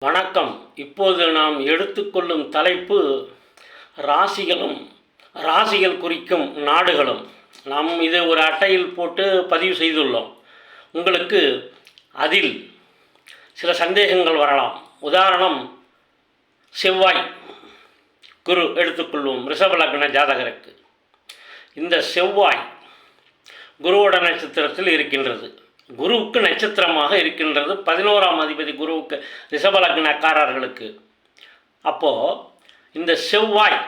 வணக்கம். இப்போது நாம் எடுத்துக்கொள்ளும் தலைப்பு ராசிகளும் ராசிகள் குறிக்கும் நாடுகளும். நாம் இதை ஒரு அட்டையில் போட்டு பதிவு செய்துள்ளோம். உங்களுக்கு அதில் சில சந்தேகங்கள் வரலாம். உதாரணம் செவ்வாய் குரு எடுத்துக்கொள்வோம் ரிஷபலக்ன ஜாதகருக்கு. இந்த செவ்வாய் குருவோட நட்சத்திரத்தில் இருக்கின்றது. குருவுக்கு நட்சத்திரமாக இருக்கின்றது. பதினோராம் அதிபதி குருவுக்கு ரிஷபலக்னக்காரர்களுக்கு. அப்போது இந்த செவ்வாய்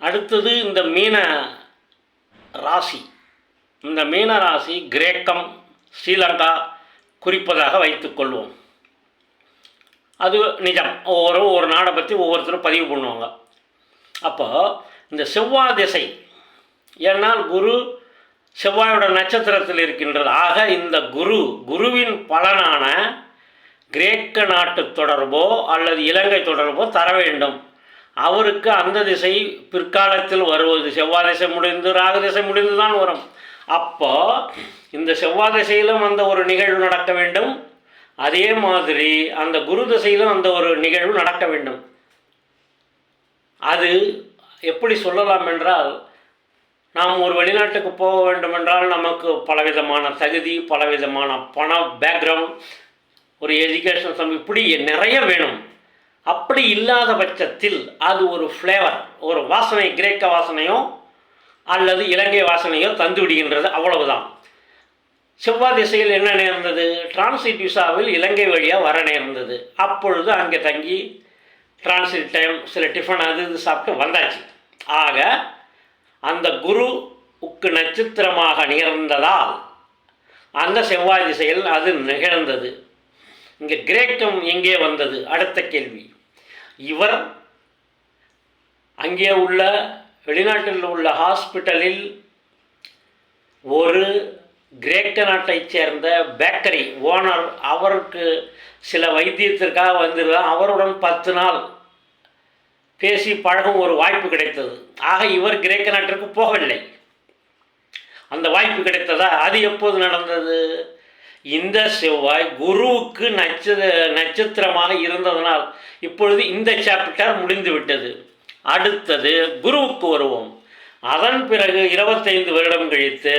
அடுத்தது இந்த மீன ராசி. இந்த மீன ராசி கிரேக்கம் ஸ்ரீலங்கா குறிப்பதாக வைத்துக்கொள்வோம் அது நிஜம். ஒவ்வொரு ஒரு நாடை பற்றி ஒவ்வொருத்தரும் பதிவு பண்ணுவாங்க. அப்போ இந்த செவ்வாய் திசை ஏன்னால் குரு செவ்வாயோட நட்சத்திரத்தில் இருக்கின்றது. ஆக இந்த குரு குருவின் பலனான கிரேக்க நாட்டு தொடர்போ அல்லது இலங்கை தொடர்போ தர வேண்டும். அவருக்கு அந்த திசை பிற்காலத்தில் வருவது. செவ்வாய் திசை முடிந்து ராகு திசை முடிந்து தான் வரும். அப்போ இந்த செவ்வாய் திசையிலும் அந்த ஒரு நிகழ்வு நடக்க வேண்டும். அதே மாதிரி அந்த குரு திசையிலும் அந்த ஒரு நிகழ்வு நடக்க வேண்டும். அது எப்படி சொல்லலாம் என்றால் நாம் ஒரு வெளிநாட்டுக்கு போக வேண்டுமென்றால் நமக்கு பலவிதமான தகுதி பலவிதமான பண பேக்ரவுண்ட் ஒரு எஜுகேஷன் சம் இப்படி நிறைய வேணும். அப்படி இல்லாத பட்சத்தில் அது ஒரு ஃப்ளேவர் ஒரு வாசனை கிரேக்க வாசனையோ அல்லது இலங்கை வாசனையோ தந்து விடுகின்றது அவ்வளவுதான். செவ்வாய் திசையில் என்ன நேர்ந்தது? டிரான்சிட் விசாவில் இலங்கை வழியாக வர நேர்ந்தது. அப்பொழுது அங்கே தங்கி டிரான்சிட் டைம் சில டிஃபன் அது இது சாப்பிட்டு வந்தாச்சு. ஆக அந்த குருவுக்கு நட்சத்திரமாக நிகழ்ந்ததால் அந்த செவ்வாய் திசையில் அது நிகழ்ந்தது. இங்கே கிரேக்கம் எங்கே வந்தது? அடுத்த கேள்வி. இவர் அங்கே உள்ள வெளிநாட்டில் உள்ள ஹாஸ்பிட்டலில் ஒரு கிரேக்க நாட்டைச் சேர்ந்த பேக்கரி ஓனர் அவருக்கு சில வைத்தியத்திற்காக வந்திருந்தார். அவருடன் பத்து நாள் பேசி பழகும் ஒரு வாய்ப்பு கிடைத்தது. ஆக இவர் கிரேக்க நாட்டிற்கு போகவில்லை. அந்த வாய்ப்பு கிடைத்ததா? அது எப்போது நடந்தது? இந்த செவ்வாய் குருவுக்கு நட்ச நட்சத்திரமாக இருந்ததனால் இப்பொழுது இந்த சாப்டர் முடிந்துவிட்டது அடுத்தது குருவுக்கு வருவோம். அதன் பிறகு இருபத்தைந்து வருடம் கழித்து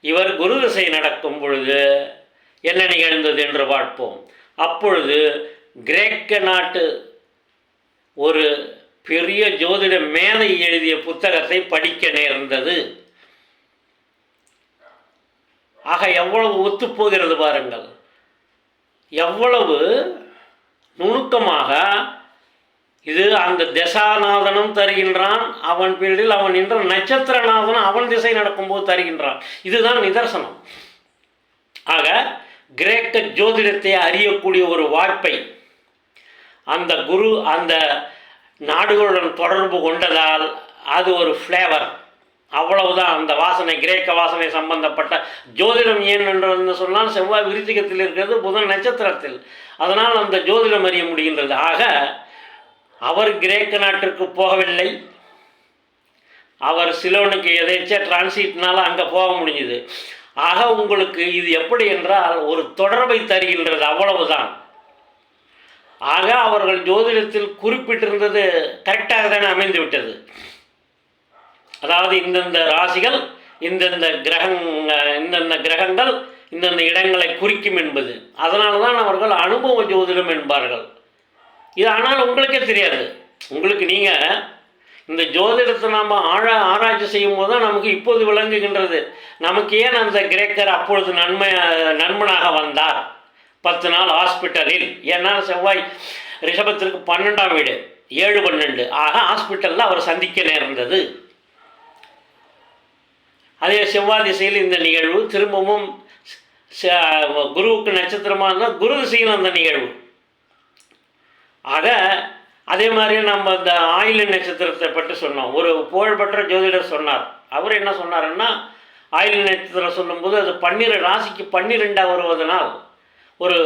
இவர் குரு திசை நடக்கும் பொழுது என்ன நிகழ்ந்தது என்று பார்ப்போம். அப்பொழுது கிரேக்க நாட்டு ஒரு பெரிய ஜோதிட மேதை எழுதிய புத்தகத்தை படிக்க நேர்ந்தது. ஆக எவ்வளவு ஒத்துப்போகிறது பாருங்கள். எவ்வளவு நுணுக்கமாக இது அந்த தசாநாதனும் தருகின்றான் அவன் பேரில் அவன் என்ற நட்சத்திரநாதனும் அவன் திசை நடக்கும்போது தருகின்றான். இதுதான் நிதர்சனம். ஆக கிரேக்க ஜோதிடத்தை அறியக்கூடிய ஒரு வாய்ப்பை அந்த குரு அந்த நாடுகளுடன் தொடர்பு கொண்டதால் அது ஒரு ஃப்ளேவர் அவ்வளவுதான். அந்த வாசனை கிரேக்க வாசனை சம்பந்தப்பட்ட ஜோதிடம் ஏன் என்று சொன்னால் செவ்வாய் விருத்திகத்தில் இருக்கிறது புதன் நட்சத்திரத்தில். அதனால் அந்த ஜோதிடம் அறிய முடிகின்றது. ஆக அவர் கிரேக்க நாட்டிற்கு போகவில்லை. அவர் சிலோனுக்கு எதேச்சா டிரான்சிட்னால அங்கே போக முடிஞ்சுது. ஆக உங்களுக்கு இது எப்படி என்றால் ஒரு தொடர்பை தருகின்றது. அவ்வளவுதான். ஆக அவர்கள் ஜோதிடத்தில் குறிப்பிட்டிருந்தது கரெக்டாக தானே அமைந்து விட்டது. அதாவது இந்தந்த ராசிகள் இந்தந்த கிரகங் இந்தந்த கிரகங்கள் இந்தந்த இடங்களை குறிக்கும் என்பது. அதனால தான் அவர்கள் அனுபவ ஜோதிடம் என்பார்கள். இது ஆனால் உங்களுக்கே தெரியாது. உங்களுக்கு நீங்கள் இந்த ஜோதிடத்தை நாம் ஆழ ஆராய்ச்சி செய்யும் போது தான் நமக்கு இப்போது விளங்குகின்றது. நமக்கு ஏன் அந்த கிரேக்கர் அப்பொழுது நன்மை நண்பனாக வந்தார்? பத்து நாள் ஹாஸ்பிட்டலில். ஏன்னா செவ்வாய் ரிஷபத்திற்கு பன்னெண்டாம் வீடு ஏழு பன்னெண்டு. ஆக ஹாஸ்பிட்டலில் அவர் சந்திக்க நேர்ந்தது. அதே செவ்வாய் திசையில் இந்த நிகழ்வு திரும்பவும் ச- குருவுக்கு நட்சத்திரமாக இருந்தால் குரு திசையில் அந்த நிகழ்வு. ஆக அதே மாதிரி நம்ம இந்த ஆயில் நட்சத்திரத்தை பற்றி சொன்னோம். ஒரு புகழ்பெற்ற ஜோதிடர் சொன்னார். அவர் என்ன சொன்னாருன்னா ஆயில் நட்சத்திரம் சொல்லும்போது அது பன்னிரு ராசிக்கு பன்னிரெண்டாக வருவதனால் ஒரு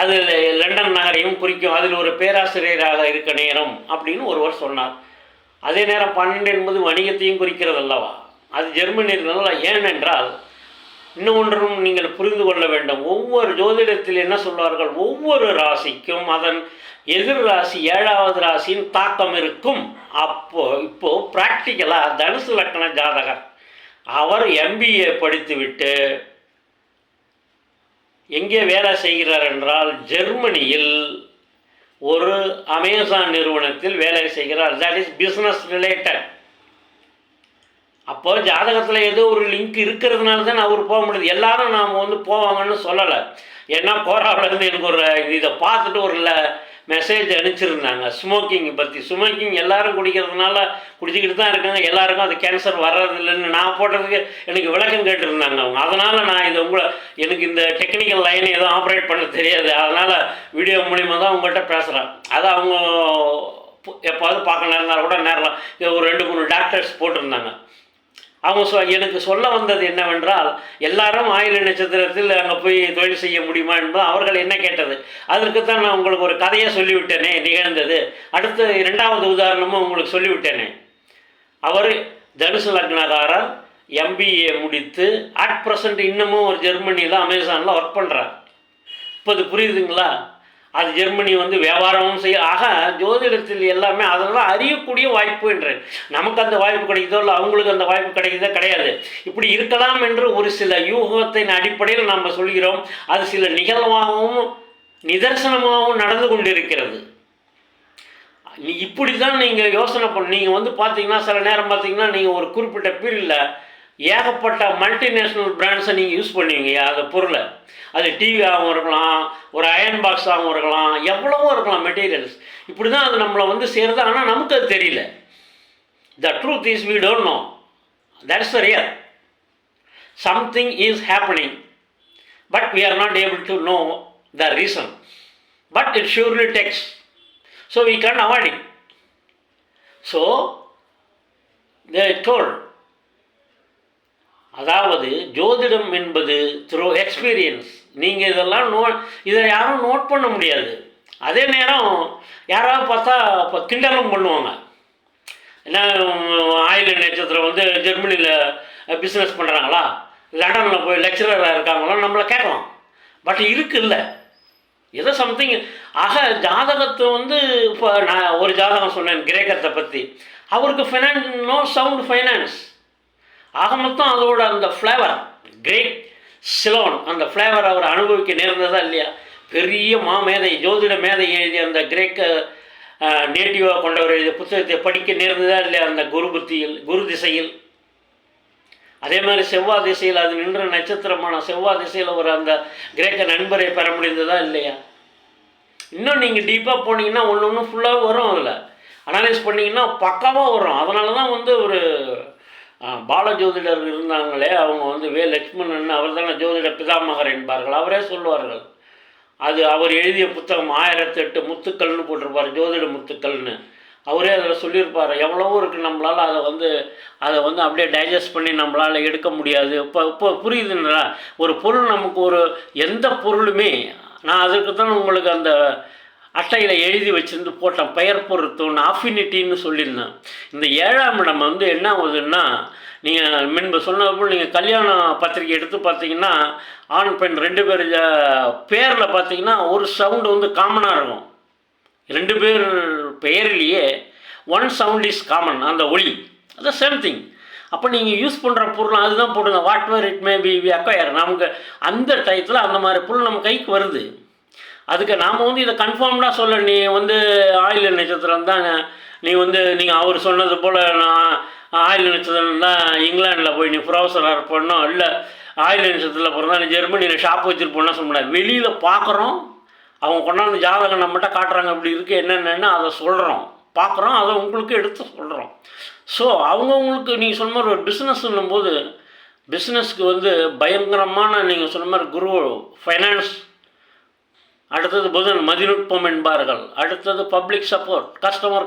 அது லண்டன் நகரையும் குறிக்கும். அதில் ஒரு பேராசிரியராக இருக்க நேரம் அப்படின்னு ஒருவர் சொன்னார். அதே நேரம் பன்னெண்டு என்பது வணிகத்தையும் குறிக்கிறது அல்லவா? அது ஜெர்மனியில் ஏனென்றால் இன்னும் ஒன்றும் நீங்கள் புரிந்து கொள்ள வேண்டும். ஒவ்வொரு ஜோதிடத்தில் என்ன சொல்வார்கள்? ஒவ்வொரு ராசிக்கும் அதன் எதிர் ராசி ஏழாவது ராசியின் தாக்கம் இருக்கும். அப்போ இப்போ ப்ராக்டிக்கலாக தனுசு லக்கண ஜாதகர் அவர் எம்பிஏ படித்துவிட்டு எங்கே வேலை செய்கிறார் என்றால் ஜெர்மனியில் ஒரு அமேசான் நிறுவனத்தில் வேலை செய்கிறார். தட் இஸ் பிஸ்னஸ் ரிலேட்டட் அப்போ ஜாதகத்தில் ஏதோ ஒரு லிங்க் இருக்கிறதுனால தான் அவர் போக முடியுது. எல்லாரும் நாம் வந்து போவாங்கன்னு சொல்லலை. ஏன்னா கோராவிலேருந்து எனக்கு ஒரு இதை பார்த்துட்டு ஒரு மெசேஜ் அனுப்பிச்சிருந்தாங்க. ஸ்மோக்கிங் பற்றி ஸ்மோக்கிங் எல்லாரும் குடிக்கிறதுனால குடிச்சிக்கிட்டு தான் இருக்காங்க. எல்லாருக்கும் அது கேன்சர் வர்றதில்லைன்னு நான் போட்டதுக்கு எனக்கு விளக்கம் கேட்டிருந்தாங்க அவங்க. அதனால் நான் இது உங்களை எனக்கு இந்த டெக்னிக்கல் லைன் எதுவும் ஆப்ரேட் பண்ண தெரியாது. அதனால் வீடியோ மூலிமா தான் உங்கள்கிட்ட பேசுகிறேன் அதை அவங்க எப்போது பார்க்க நேரம் கூட நேரலாம் ஒரு ரெண்டு மூணு டாக்டர்ஸ் போட்டிருந்தாங்க. அவங்க சொ எனக்கு சொல்ல வந்தது என்னவென்றால் எல்லாரும் ஆயுள நட்சத்திரத்தில் அங்கே போய் தொழில் செய்ய முடியுமா என்பது அவர்கள் என்ன கேட்டது? அதற்குத்தான் நான் உங்களுக்கு ஒரு கதையை சொல்லிவிட்டேனே நிகழ்ந்தது. அடுத்து இரண்டாவது உதாரணமும் உங்களுக்கு சொல்லிவிட்டேனே. அவர் தனுசு லக்னகாரர் எம்பிஏ முடித்து அட் ப்ரெசண்ட் இன்னமும் ஒரு ஜெர்மனியில் அமேசானில் ஒர்க் பண்ணுறார் இப்போ அது புரியுதுங்களா? அது ஜெர்மனி வந்து வியாபாரமும் செய்ய ஆக ஜோதிடத்தில் எல்லாமே அதெல்லாம் அறியக்கூடிய வாய்ப்பு என்று. நமக்கு அந்த வாய்ப்பு கிடைக்குதோ இல்லை அவங்களுக்கு அந்த வாய்ப்பு கிடைக்குதோ கிடையாது. இப்படி இருக்கலாம் என்று ஒரு சில யூகத்தின் அடிப்படையில் நாம் சொல்கிறோம். அது சில நிகழ்வாகவும் நிதர்சனமாகவும் நடந்து கொண்டிருக்கிறது. இப்படி தான் நீங்கள் யோசனை பண்ண நீங்கள் வந்து பார்த்தீங்கன்னா சில நேரம் பார்த்தீங்கன்னா நீங்கள் ஒரு குறிப்பிட்ட பீரியடில் ஏகப்பட்ட மல்டிநேஷ்னல் பிராண்ட்ஸை நீங்கள் யூஸ் பண்ணுவீங்க அந்த பொருளை. அது டிவியாகவும் இருக்கலாம் ஒரு அயன் பாக்ஸாகவும் இருக்கலாம் எவ்வளவோ இருக்கலாம் மெட்டீரியல்ஸ் இப்படி தான் அது நம்மளை வந்து சேருது ஆனால் நமக்கு அது தெரியல. The truth is we don't know that's is real something is happening but we are not able to know the reason but it surely takes so we can avoiding so so they அதாவது ஜோதிடம் என்பது through experience நீங்கள் இதெல்லாம் no இதை யாரும் note பண்ண முடியாது. அதே நேரம் யாராவது பார்த்தா இப்போ கிண்டலும் பண்ணுவாங்க. என்ன ஆயில் நட்சத்திரம் வந்து ஜெர்மனியில் பிஸ்னஸ் பண்ணுறாங்களா லண்டனில் போய் லெக்சரராக இருக்காங்களா நம்மளை கேட்கலாம். பட் இருக்குல்ல ஏதோ சம்திங் ஆக ஜாதகத்தை வந்து இப்போ நான் ஒரு ஜாதகம் சொன்னேன் கிரேக்கத்தை பற்றி அவருக்கு ஃபைனான்ஸ் நோ சவுண்ட் ஃபைனான்ஸ் ஆக மொத்தம் அதோட அந்த ஃப்ளேவர் கிரேட் சிலோன் அந்த ஃப்ளேவர் அவர் அனுபவிக்க நேர்ந்ததா இல்லையா? பெரிய மாமேதை ஜோதிட மேதை எழுதிய அந்த கிரேக்க நேட்டிவாக கொண்டவர் எழுதிய புத்தகத்தை படிக்க நேர்ந்ததா இல்லையா அந்த குரு புத்தியில் குரு திசையில்? அதே மாதிரி செவ்வாய் திசையில் அது நின்ற நட்சத்திரமான செவ்வாய் திசையில் ஒரு அந்த கிரேக்க நண்பரை பெற முடிந்ததா இல்லையா? இன்னும் நீங்கள் டீப்பாக போனீங்கன்னா ஒன்று ஒன்று ஃபுல்லாக வரும் அதில். அனலைஸ் பண்ணிங்கன்னா பக்காவாக வரும். அதனால தான் வந்து ஒரு பால பாலஜோதிடர் இருந்தாங்களே அவங்க வந்து வே லக்ஷ்மணன் அவர் தானே ஜோதிட பிதாமகர் என்பார்கள். அவரே சொல்லுவார்கள் அது அவர் எழுதிய புத்தகம் ஆயிரத்தி எட்டு முத்துக்கள்னு போட்டிருப்பார் ஜோதிட முத்துக்கள்னு. அவரே அதில் சொல்லியிருப்பார் எவ்வளவோ இருக்குது நம்மளால் அதை வந்து அதை வந்து அப்படியே டைஜஸ்ட் பண்ணி நம்மளால் எடுக்க முடியாது. இப்போ இப்போ புரியுதுங்களா ஒரு பொருள் நமக்கு ஒரு எந்த பொருளுமே நான் அதுக்கு தான் உங்களுக்கு அந்த அட்டையில் எழுதி வச்சிருந்து போட்டேன். பெயர் பொருத்தம்னு ஆஃபினிட்டின்னு சொல்லியிருந்தேன். இந்த ஏழாம் இடம் வந்து என்ன ஆகுதுன்னா நீங்கள் முன்பு சொன்னது நீங்கள் கல்யாண பத்திரிக்கை எடுத்து பார்த்தீங்கன்னா ஆண் பெண் ரெண்டு பேர் பேரில் பார்த்தீங்கன்னா ஒரு சவுண்டு வந்து காமனாக இருக்கும். ரெண்டு பேர் பெயரிலேயே ஒன் சவுண்ட் இஸ் காமன் அந்த ஒளி. அது சேம் திங் அப்போ நீங்கள் யூஸ் பண்ணுற பொருள் அதுதான் போடுங்க. What where it may be we acquire நமக்கு அந்த டயத்தில் அந்த மாதிரி பொருள் நம்ம கைக்கு வருது. அதுக்கு நாம் வந்து இதை கன்ஃபார்ம்டாக சொல்ல. நீ வந்து ஆயில் நட்சத்திரம் தான் நீ வந்து நீங்கள் அவர் சொன்னது போல் நான் ஆயில் நட்சத்திரம் தான் இங்கிலாண்டில் போய் நீ ப்ரொஃபஸராக இருப்போம் இல்லை ஆயில் நட்சத்திரத்தில் பிறந்தா நீ ஜெர்மனியில் ஷாப் வச்சுருப்போம்னா சொல்ல முடியாது வெளியில் பார்க்குறோம் அவங்க கொண்டாந்து ஜாதகம் நம்மகிட்ட காட்டுறாங்க அப்படி இருக்குது என்னென்னு அதை சொல்கிறோம் பார்க்குறோம் அதை உங்களுக்கு எடுத்து சொல்கிறோம் ஸோ அவங்கவுங்களுக்கு நீங்கள் சொன்ன மாதிரி ஒரு பிஸ்னஸ் சொல்லும்போது பிஸ்னஸ்க்கு வந்து பயங்கரமான நீங்கள் சொன்ன மாதிரி குரு ஃபைனான்ஸ் அடுத்தது புதன் மதிநுட்பம் என்பார்கள். அடுத்தது பப்ளிக் சப்போர்ட் கஸ்டமர்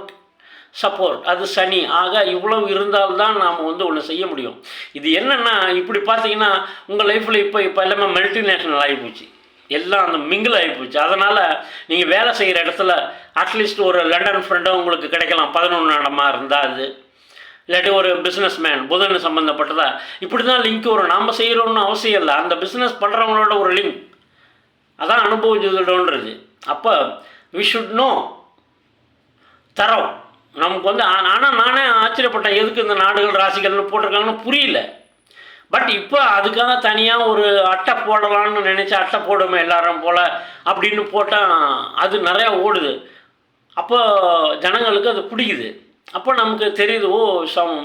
சப்போர்ட் அது சனி. ஆக இவ்வளவு இருந்தால்தான் நாம் வந்து ஒன்று செய்ய முடியும். இது என்னென்னா இப்படி பார்த்தீங்கன்னா உங்கள் லைஃப்பில் இப்போ இப்போ எல்லாமே மல்டிநேஷ்னல் ஆகிப்போச்சு எல்லாம் அந்த மிங்கிள் ஆகிப்போச்சு அதனால் நீங்கள் வேலை செய்கிற இடத்துல அட்லீஸ்ட் ஒரு லண்டன் ஃப்ரெண்டும் உங்களுக்கு கிடைக்கலாம். பதினொன்று இடமா இருந்தால் அது. இல்லாட்டி ஒரு பிஸ்னஸ் மேன் புதன் சம்மந்தப்பட்டதா இப்படி தான் லிங்க் வரும். நாம் செய்கிறோம்னு அவசியம் இல்லை. அந்த பிஸ்னஸ் பண்ணுறவங்களோட ஒரு லிங்க் அதான் அனுபவ ஜோதிடம்ன்றது அப்போ வி ஷுட் நோ தரம். நமக்கு வந்து ஆனால் நானே ஆச்சரியப்பட்டேன் எதுக்கு இந்த நாடுகள் ராசிகள்னு போட்டிருக்காங்கன்னு புரியல. பட் இப்போ அதுக்காக தனியாக ஒரு அட்டை போடலான்னு நினச்சி அட்டை போடுமே எல்லாரும் போல் அப்படின்னு போட்டால் அது நிறையா ஓடுது. அப்போ ஜனங்களுக்கு அது பிடிக்குது. அப்போ நமக்கு தெரியுது ஓ சம்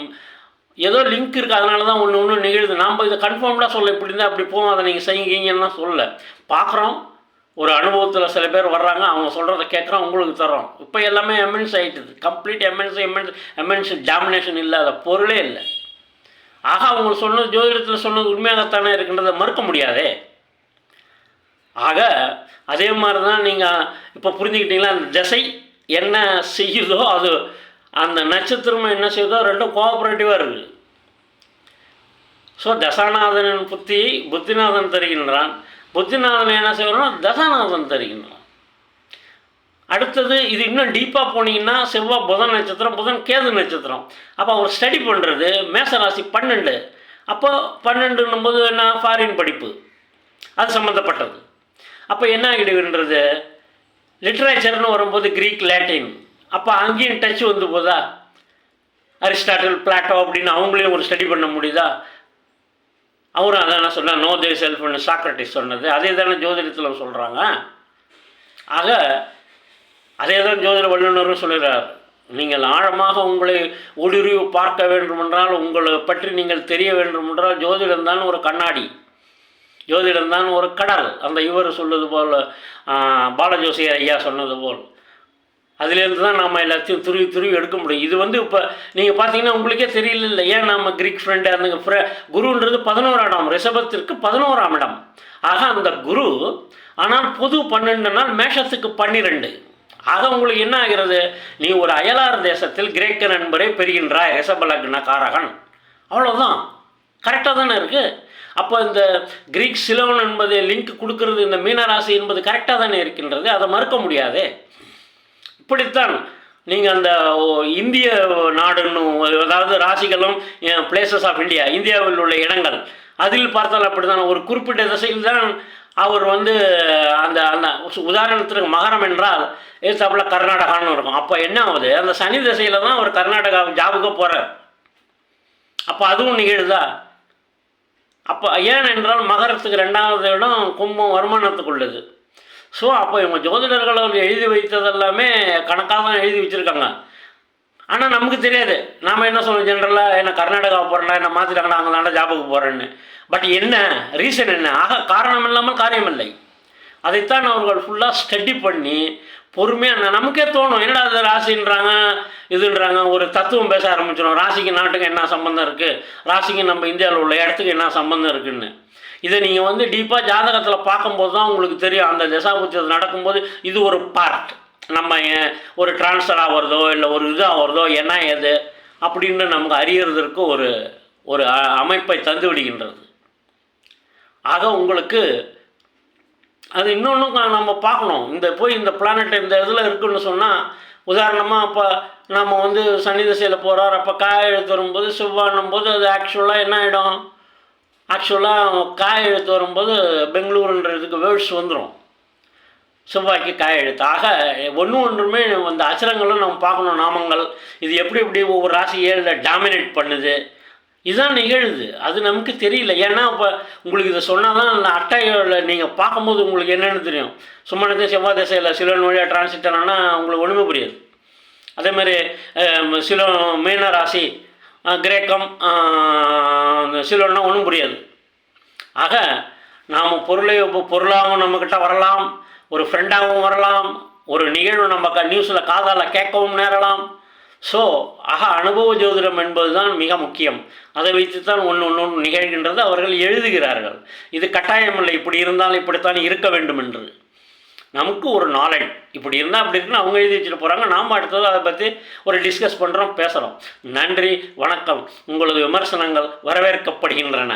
ஏதோ லிங்க் இருக்குது அதனால தான் ஒன்று ஒன்று நிகழுது. நாம் இதை கன்ஃபார்ம்டாக சொல்ல இப்படி இருந்தால் அப்படி போவோம் அதை நீங்கள் செய்யுங்கன்னு சொல்ல பார்க்குறோம் ஒரு அனுபவத்தில் சில பேர் வர்றாங்க அவங்க சொல்கிறத கேட்குறோம் உங்களுக்கு தரோம் இப்போ எல்லாமே MNC ஆகிட்டுது complete MNC MNC MNC domination இல்லாத பொருளே இல்லை. ஆக அவங்க சொன்னது ஜோதிடத்தில் சொன்னது உண்மையாகத்தானே இருக்கின்றதை மறுக்க முடியாதே. ஆக அதே மாதிரி தான் நீங்கள் இப்போ புரிஞ்சுக்கிட்டீங்களா? அந்த திசை என்ன செய்யுதோ அது அந்த நட்சத்திரமும் என்ன செய்யுதோ ரெண்டும் கோஆப்ரேட்டிவாக இருக்குது ஸோ தசாநாதனின் புத்தி புத்திநாதன் தருகின்றான். புத்திநாதன் என்ன செய்யறோம் தசாநாதன் தருகின்றான். அடுத்தது இது இன்னும் டீப்பாக போனீங்கன்னா செவ்வாய் புதன் நட்சத்திரம் புதன் கேது நட்சத்திரம். அப்போ அவர் ஸ்டடி பண்ணுறது மேசராசி பன்னெண்டு. அப்போ பன்னெண்டுன்னும் போது என்ன? ஃபாரின் படிப்பு. அது சம்மந்தப்பட்டது அப்போ என்ன ஆகிடுகின்றது? லிட்ரேச்சர்னு வரும்போது கிரீக் லாட்டின் அப்போ அங்கேயும் டச் வந்து போதா? அரிஸ்டாட்டில் பிளாட்டோ அப்படின்னு அவங்களையும் ஒரு ஸ்டடி பண்ண முடியுதா? அவரும் அதான் சொன்னார்? நோ தே செல்ஃப்னு சாக்ரட்டிஸ் சொன்னது. அதே தானே ஜோதிடத்தில் சொல்கிறாங்க ஆக அதே தான் ஜோதிட வல்லுநரும் சொல்கிறார் நீங்கள் ஆழமாக உங்களை ஒளிரிவு பார்க்க வேண்டுமென்றால் உங்களை பற்றி நீங்கள் தெரிய வேண்டுமென்றால் ஜோதிடம் தான் ஒரு கண்ணாடி. ஜோதிடம் தான் ஒரு கடல். அந்த இவர் சொல்வது போல் பாலஜோசி ஐயா சொன்னது போல். அதுலேருந்து தான் நாம் எல்லாத்தையும் துருவி துருவி எடுக்க முடியும். இது வந்து இப்போ நீங்கள் பார்த்தீங்கன்னா உங்களுக்கே தெரியல இல்லை ஏன் நம்ம கிரீக் ஃப்ரெண்டு அந்த ஃப்ரெ குருன்றது பதினோராம் ரிஷபத்திற்கு பதினோராம் இடம். ஆக அந்த குரு ஆனால் பொது பன்னெண்டு நாள் மேஷத்துக்கு பன்னிரெண்டு. ஆக உங்களுக்கு என்ன ஆகிறது? நீ ஒரு அயலார் தேசத்தில் கிரேக்க நண்பரை பெறுகின்றாய். ரிஷபலக்ன காரகன். அவ்வளோதான் கரெக்டாக தானே இருக்குது அப்போ இந்த கிரீக் சிலோன் என்பது லிங்க் கொடுக்கறது இந்த மீனராசி என்பது கரெக்டாக தானே இருக்கின்றது? அதை மறுக்க முடியாது. இப்படித்தான். நீங்கள் அந்த ஓ, இந்திய நாடுன்னு அதாவது ராசிகளும் பிளேசஸ் ஆஃப் இந்தியா இந்தியாவில் உள்ள இடங்கள். அதில் பார்த்தால் அப்படிதான் ஒரு குறிப்பிட்ட திசையில் தான் அவர் வந்து அந்த அந்த உதாரணத்திற்கு மகரம் என்றால் ஏத்தாப்புல கர்நாடகான்னு இருக்கும். அப்போ என்ன ஆகுது? அந்த சனி திசையில் தான் அவர் கர்நாடகா ஜாபுக்கு போகிறார் அப்போ அதுவும் நிகழுதா? அப்போ ஏன் என்றால் மகரத்துக்கு ரெண்டாவது இடம் கும்பம் வருமானத்துக்குள்ளது ஸோ அப்போ இவங்க ஜோதிடர்கள் அவர் எழுதி வைத்ததெல்லாமே கணக்காக தான் எழுதி வச்சுருக்காங்க. ஆனால் நமக்கு தெரியாது. நாம் என்ன சொல்லுவோம் ஜென்ரலாக என்ன கர்நாடகா போகிறேன்னா என்ன மாற்றிட்டாங்க அங்கே தாண்டா ஜாபுக்கு போகிறேன்னு பட் என்ன? ரீசன் என்ன? ஆக காரணம் இல்லாமல் காரியம் இல்லை அதைத்தான் அவர்கள் ஃபுல்லாக ஸ்டடி பண்ணி பொறுமையாக நமக்கே தோணும் என்னடா அது ராசின்றாங்க இதுன்றாங்க ஒரு தத்துவம் பேச ஆரம்பிச்சிடும் ராசிக்கு நாட்டுக்கு என்ன சம்மந்தம் இருக்குது ராசிக்கு நம்ம இந்தியாவில் உள்ள இடத்துக்கு என்ன சம்மந்தம் இருக்குதுன்னு இதை நீங்கள் வந்து டீப்பாக ஜாதகத்தில் பார்க்கும்போது தான் உங்களுக்கு தெரியும். அந்த தசாபுத்தியத்தில் நடக்கும்போது இது ஒரு பார்ட் நம்ம ஏன் ஒரு ட்ரான்ஸ்ஃபர் ஆகிறதோ இல்லை ஒரு இது ஆகிறதோ என்ன ஏது அப்படின்னு நமக்கு அறியறதற்கு ஒரு ஒரு அ- அமைப்பை தந்து விடுகின்றது. ஆக உங்களுக்கு அது இன்னொன்றும் நம்ம பார்க்கணும். இந்த போய் இந்த பிளானட் இந்த இதில் இருக்குன்னு சொன்னால் உதாரணமாக இப்போ நம்ம வந்து சனி திசையில் போகிறார் அப்போ காய எழுத்து வரும்போது செவ்வாய்னும் போது அது ஆக்சுவலாக என்ன ஆகிடும் ஆக்சுவலாக காய எழுத்து வரும்போது பெங்களூருன்றதுக்கு வேர்ட்ஸ் வந்துடும் செவ்வாய்க்கு காய எழுத்து ஆக ஒன்று ஒன்றுமே அந்த அச்சரங்களும் நம்ம பார்க்கணும் நாமங்கள். இது எப்படி எப்படி ஒவ்வொரு ராசி ஏழில் டாமினேட் பண்ணுது? இதுதான் நிகழுது. அது நமக்கு தெரியல. ஏன்னா இப்போ உங்களுக்கு இதை சொன்னால் தான் அந்த அட்டையில் நீங்கள் பார்க்கும்போது உங்களுக்கு என்னென்னு தெரியும். சும்மா செவ்வாய் திசையில் சில வழியாக டிரான்சிட் ஆனால் உங்களுக்கு ஒன்றுமே புரியாது. அதே மாதிரி சில மீன ராசி கிரேக்கம் சிலன்னா ஒன்றும் புரியாது. ஆக நாம் பொருளை பொருளாகவும் நம்மக்கிட்ட வரலாம் ஒரு ஃப்ரெண்டாகவும் வரலாம் ஒரு நிகழ்வு நம்ம க நியூஸில் காதால் கேட்கவும் நேரலாம். ஸோ ஆக அனுபவ ஜோதிடம் என்பதுதான் மிக முக்கியம். அதை வைத்து தான் ஒன்று ஒன்று நிகழ்கின்றது அவர்கள் எழுதுகிறார்கள். இது கட்டாயமில்லை. இப்படி இருந்தால் இப்படித்தான் இருக்க வேண்டும் என்று. நமக்கு ஒரு நாலேஜ் இப்படி இருந்தால் அப்படி இருக்குன்னு அவங்க எழுதி வச்சுட்டு போகிறாங்க நாம் அடுத்தது அதை பற்றி ஒரு டிஸ்கஸ் பண்ணுறோம் பேசுகிறோம் நன்றி வணக்கம். உங்களது விமர்சனங்கள் வரவேற்கப்படுகின்றன.